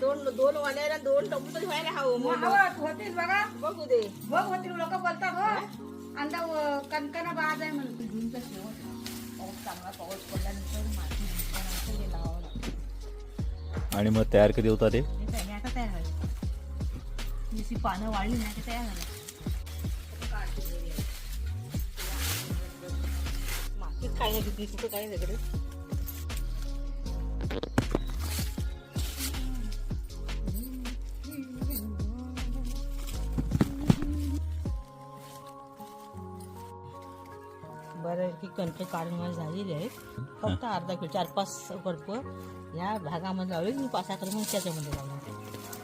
दोन वाण्याला दोन तरी व्हायला हवं मग. हवं होतील बघा. बघू दे. बघ होतील लोक बोलतात हो. अंदा कणकणा आहे म्हणून. जूनचा शेवट. पाऊस चांगला पाऊस पडल्यानंतर माती हे लावावं लागतं. आणि मग तयार कधी होता ते? आता तयार झालं. जशी पानं वाढली ना ते तयार झालं. मातीत काय नाही कुठं काय सगळं बऱ्यापैकी कणके काढून मला झालेली आहेत. फक्त अर्धा किलो चार पाच बर्फ या भागामध्ये लावले. मी पाच अकरा कर मग त्याच्यामध्ये लावले.